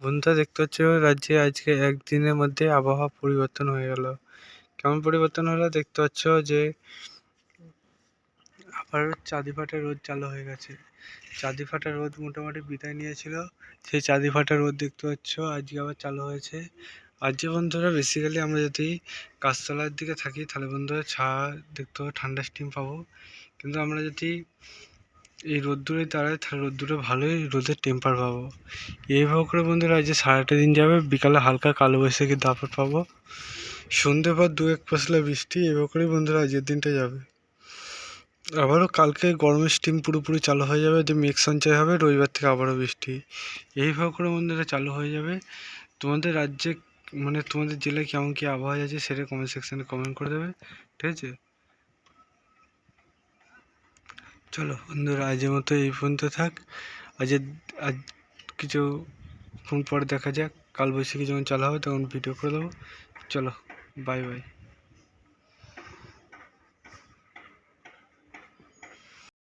বন্ধুরা দেখতে পাচ্ছ, রাজ্যে আজকে একদিনের মধ্যে আবহাওয়া পরিবর্তন হয়ে গেল। কেমন পরিবর্তন হলো? দেখতে পাচ্ছ যে, আবার চাঁদি ফাটা রোদ চালু হয়ে গেছে। চাঁদি ফাটা রোদ মোটামুটি বিদায় নিয়েছিল। সেই চাঁদি ফাটা রোদ দেখতে পাচ্ছ, আজকে আবার চালু হয়েছে। আজকে বন্ধুরা বেসিক্যালি আমরা যদি গাছতলার দিকে থাকি, তাহলে বন্ধুরা ছা দেখতে পাবো, ঠান্ডা স্টিম পাবো। কিন্তু আমরা যদি এই রোদ্দুরে তাহলে রোদ্দুরে ভালোই রোদের টেম্পার পাবো। এইভাবে করে বন্ধুরা আজ সারাটা দিন যাবে, বিকালে হালকা কালো বৈশাখী দাপট পাবো। সন্ধ্যে পর দু এক পশলা বৃষ্টি এভাবে করেই বন্ধুরা আজকের দিনটা যাবে। আবারও কালকে গরমের স্টিম পুরোপুরি চালু হয়ে যাবে যে মেঘ সঞ্চয় হবে, রবিবার থেকে আবারও বৃষ্টি। এইভাবে করে বন্ধুরা চালু হয়ে যাবে। তোমাদের রাজ্যে মানে তোমাদের জেলায় কেমন কী আবহাওয়া আছে সেটা কমেন্ট সেকশানে কমেন্ট করে দেবে, ঠিক আছে? চলো বন্ধুরা, আজের মতো এই পর্যন্ত থাক। আজের আজ কিছু ফোন পরে দেখা যাক। কাল বৈশাখী যখন চালা হবে তখন ভিডিও করে দেবো। চলো বাই বাই